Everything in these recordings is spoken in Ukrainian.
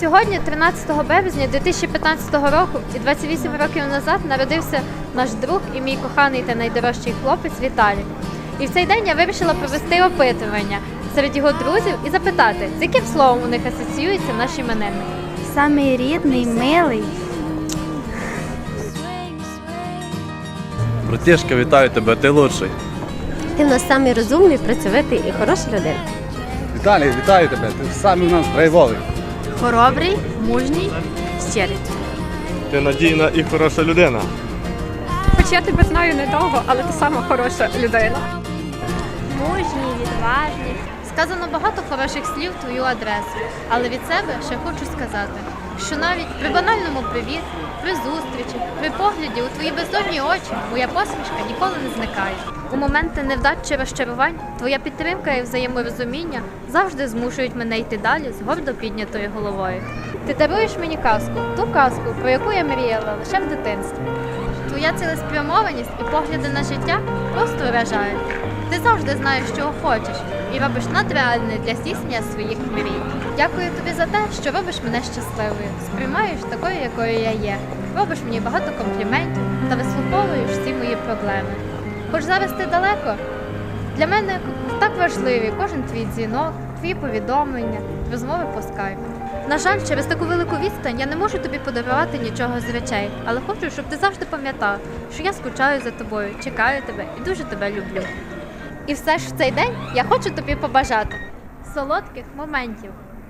Сьогодні, 13 березня 2015 року, і 28 років назад народився наш друг і мій коханий та найдорожчий хлопець Віталій. І в цей день я вирішила провести опитування серед його друзів і запитати, з яким словом у них асоціюються наші іменинники. Самий рідний, милий. Братішка, вітаю тебе, ти лучший. Ти в нас самий розумний, працьовитий і хороша людина. Віталій, вітаю тебе. Ти самий у нас драйвовий. Хоробрий, мужній, щирий. Ти надійна і хороша людина. Хоч я тебе знаю недовго, але ти сама хороша людина. Мужній, відважний. Сказано багато хороших слів твою адресу, але від себе ще хочу сказати, що навіть при банальному привіт, при зустрічі, при погляді у твої бездонні очі моя посмішка ніколи не зникає. У моменти невдач чи розчарувань твоя підтримка і взаєморозуміння завжди змушують мене йти далі з гордо піднятою головою. Ти даруєш мені казку, ту казку, про яку я мріяла лише в дитинстві. Твоя цілеспрямованість і погляди на життя просто вражають. Ти завжди знаєш, чого хочеш, і робиш надреальне для здійснення своїх мрій. Дякую тобі за те, що робиш мене щасливою, сприймаєш такою, якою я є. Робиш мені багато компліментів та вислуховуєш всі мої проблеми. Хоч зараз ти далеко, для мене так важливі кожен твій дзвінок, твої повідомлення, розмови по скайпу. На жаль, через таку велику відстань я не можу тобі подарувати нічого з речей, але хочу, щоб ти завжди пам'ятав, що я скучаю за тобою, чекаю тебе і дуже тебе люблю. І все ж в цей день я хочу тобі побажати солодких моментів.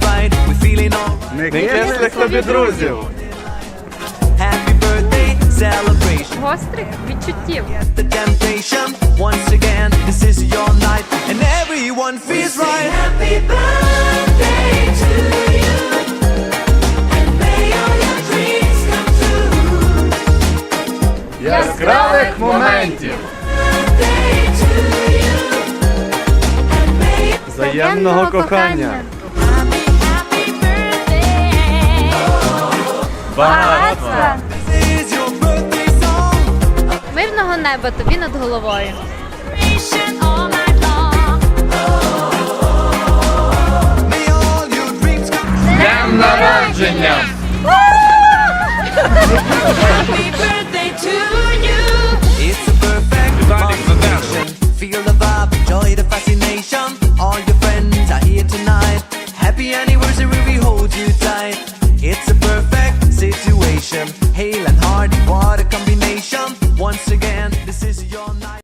bright. We're feeling alright. Не кислих тобі друзів! Happy birthday celebration. Гострих відчуттів. The temptation once again. This is your night, and everyone feels right. happy birthday to you. And may all your dreams come true. Яскравих моментів! Взаємного кохання! Багатства! Мирного неба тобі над головою. Днем народження! Happy birthday to you. all your friends are here tonight. Happy anniversary, we hold you tight. It's a perfect situation. Hail and hearty, what a combination. Once again, this is your night.